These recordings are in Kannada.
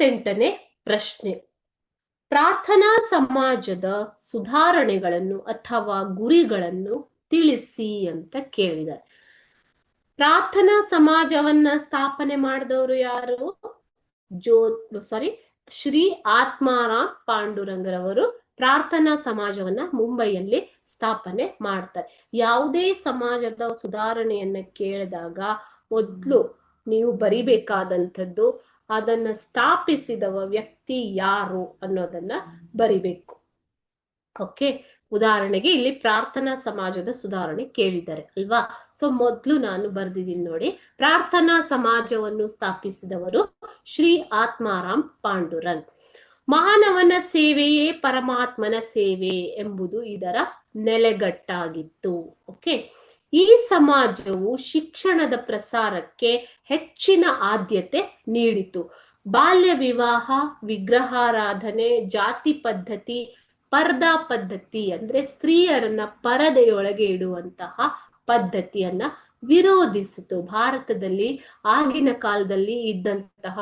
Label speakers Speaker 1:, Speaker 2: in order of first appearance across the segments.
Speaker 1: ಇಪ್ಪತ್ತೆಂಟನೇ ಪ್ರಶ್ನೆ. ಪ್ರಾರ್ಥನಾ ಸಮಾಜದ ಸುಧಾರಣೆಗಳನ್ನು ಅಥವಾ ಗುರಿಗಳನ್ನು ತಿಳಿಸಿ ಅಂತ ಕೇಳಿದ್ದಾರೆ. ಪ್ರಾರ್ಥನಾ ಸಮಾಜವನ್ನ ಸ್ಥಾಪನೆ ಮಾಡಿದವರು ಯಾರು? ಜೋ ಸಾರಿ ಶ್ರೀ ಆತ್ಮಾರಾಮ್ ಪಾಂಡುರಂಗರವರು ಪ್ರಾರ್ಥನಾ ಸಮಾಜವನ್ನ ಮುಂಬೈಯಲ್ಲಿ ಸ್ಥಾಪನೆ ಮಾಡ್ತಾರೆ. ಯಾವುದೇ ಸಮಾಜದ ಸುಧಾರಣೆಯನ್ನ ಕೇಳಿದಾಗ ಮೊದ್ಲು ನೀವು ಬರಿಬೇಕಾದಂಥದ್ದು ಅದನ್ನ ಸ್ಥಾಪಿಸಿದವ ವ್ಯಕ್ತಿ ಯಾರು ಅನ್ನೋದನ್ನ ಬರಿಬೇಕು. ಓಕೆ? ಉದಾಹರಣೆಗೆ ಇಲ್ಲಿ ಪ್ರಾರ್ಥನಾ ಸಮಾಜದ ಸುಧಾರಣೆ ಕೇಳಿದ್ದಾರೆ ಅಲ್ವಾ? ಸೊ ಮೊದ್ಲು ನಾನು ಬರ್ದಿದ್ದೀನಿ ನೋಡಿ. ಪ್ರಾರ್ಥನಾ ಸಮಾಜವನ್ನು ಸ್ಥಾಪಿಸಿದವರು ಶ್ರೀ ಆತ್ಮಾರಾಮ್ ಪಾಂಡುರಂಗ್. ಮಾನವನ ಸೇವೆಯೇ ಪರಮಾತ್ಮನ ಸೇವೆ ಎಂಬುದು ಇದರ ನೆಲೆಗಟ್ಟಾಗಿತ್ತು. ಓಕೆ? ಈ ಸಮಾಜವು ಶಿಕ್ಷಣದ ಪ್ರಸಾರಕ್ಕೆ ಹೆಚ್ಚಿನ ಆದ್ಯತೆ ನೀಡಿತು. ಬಾಲ್ಯ ವಿವಾಹ, ವಿಗ್ರಹಾರಾಧನೆ, ಜಾತಿ ಪದ್ಧತಿ, ಪರ್ದಾ ಪದ್ಧತಿ ಅಂದ್ರೆ ಸ್ತ್ರೀಯರನ್ನ ಪರದೆಯೊಳಗೆ ಇಡುವಂತಹ ಪದ್ಧತಿಯನ್ನ ವಿರೋಧಿಸಿತು. ಭಾರತದಲ್ಲಿ ಆಗಿನ ಕಾಲದಲ್ಲಿ ಇದ್ದಂತಹ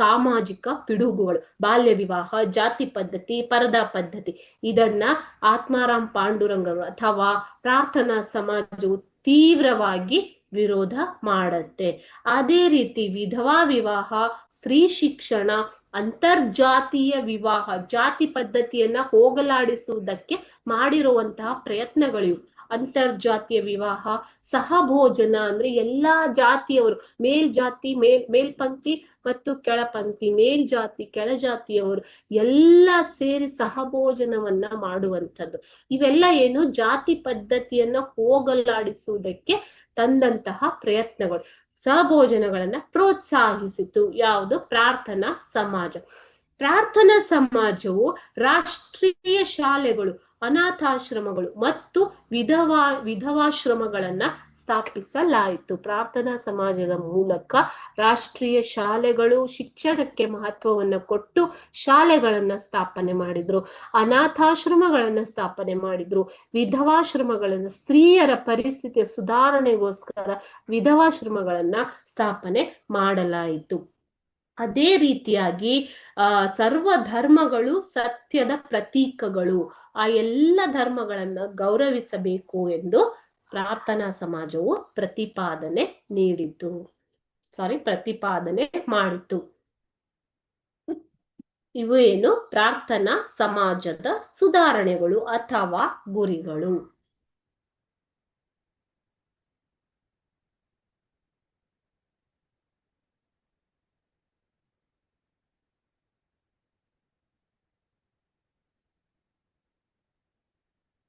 Speaker 1: ಸಾಮಾಜಿಕ ಪಿಡುಗುಗಳು, ಬಾಲ್ಯ ವಿವಾಹ, ಜಾತಿ ಪದ್ಧತಿ, ಪರದಾ ಪದ್ಧತಿ. ಇದನ್ನ ಆತ್ಮಾರಾಮ್ ಪಾಂಡುರಂಗರು ಅಥವಾ ಪ್ರಾರ್ಥನಾ ಸಮಾಜವು ತೀವ್ರವಾಗಿ ವಿರೋಧ ಮಾಡತ್ತೆ. ಅದೇ ರೀತಿ ವಿಧವಾ ವಿವಾಹ, ಸ್ತ್ರೀ ಶಿಕ್ಷಣ, ಅಂತರ್ಜಾತೀಯ ವಿವಾಹ, ಜಾತಿ ಪದ್ಧತಿಯನ್ನ ಹೋಗಲಾಡಿಸುವುದಕ್ಕೆ ಮಾಡಿರುವಂತಹ ಪ್ರಯತ್ನಗಳಿವು. ಅಂತರ್ಜಾತೀಯ ವಿವಾಹ, ಸಹಭೋಜನ ಅಂದ್ರೆ ಎಲ್ಲಾ ಜಾತಿಯವರು ಮೇಲ್ಜಾತಿ ಮೇಲ್ ಮೇಲ್ಪಂಕ್ತಿ ಮತ್ತು ಕೆಳಪಂಕ್ತಿ ಮೇಲ್ಜಾತಿ ಕೆಳಜಾತಿಯವರು ಎಲ್ಲ ಸೇರಿ ಸಹಭೋಜನವನ್ನ ಮಾಡುವಂಥದ್ದು. ಇವೆಲ್ಲ ಏನು ಜಾತಿ ಪದ್ಧತಿಯನ್ನ ಹೋಗಲಾಡಿಸುವುದಕ್ಕೆ ತಂದಂತಹ ಪ್ರಯತ್ನಗಳು. ಸಹಭೋಜನಗಳನ್ನ ಪ್ರೋತ್ಸಾಹಿಸಿತು. ಯಾವುದು? ಪ್ರಾರ್ಥನಾ ಸಮಾಜ. ಪ್ರಾರ್ಥನಾ ಸಮಾಜವು ರಾಷ್ಟ್ರೀಯ ಶಾಲೆಗಳು ಅನಾಥಾಶ್ರಮಗಳು ಮತ್ತು ವಿಧವಾ, ವಿಧವಾಶ್ರಮಗಳನ್ನ ಸ್ಥಾಪಿಸಲಾಯಿತು. ಪ್ರಾರ್ಥನಾ ಸಮಾಜದ ಮೂಲಕ ರಾಷ್ಟ್ರೀಯ ಶಾಲೆಗಳು ಶಿಕ್ಷಣಕ್ಕೆ ಮಹತ್ವವನ್ನು ಕೊಟ್ಟು ಶಾಲೆಗಳನ್ನ ಸ್ಥಾಪನೆ ಮಾಡಿದ್ರು. ಅನಾಥಾಶ್ರಮಗಳನ್ನ ಸ್ಥಾಪನೆ ಮಾಡಿದ್ರು. ವಿಧವಾಶ್ರಮಗಳನ್ನ ಸ್ತ್ರೀಯರ ಪರಿಸ್ಥಿತಿಯ ಸುಧಾರಣೆಗೋಸ್ಕರ ವಿಧವಾಶ್ರಮಗಳನ್ನ ಸ್ಥಾಪನೆ ಮಾಡಲಾಯಿತು. ಅದೇ ರೀತಿಯಾಗಿ, ಆ, ಸರ್ವ ಧರ್ಮಗಳು ಸತ್ಯದ ಪ್ರತೀಕಗಳು. ಆ ಎಲ್ಲ ಧರ್ಮಗಳನ್ನ ಗೌರವಿಸಬೇಕು ಎಂದು ಪ್ರಾರ್ಥನಾ ಸಮಾಜವು ಪ್ರತಿಪಾದನೆ ನೀಡಿತು ಸಾರಿ, ಪ್ರತಿಪಾದನೆ ಮಾಡಿತು ಇವು ಏನು? ಪ್ರಾರ್ಥನಾ ಸಮಾಜದ ಸುಧಾರಣೆಗಳು ಅಥವಾ ಗುರಿಗಳು.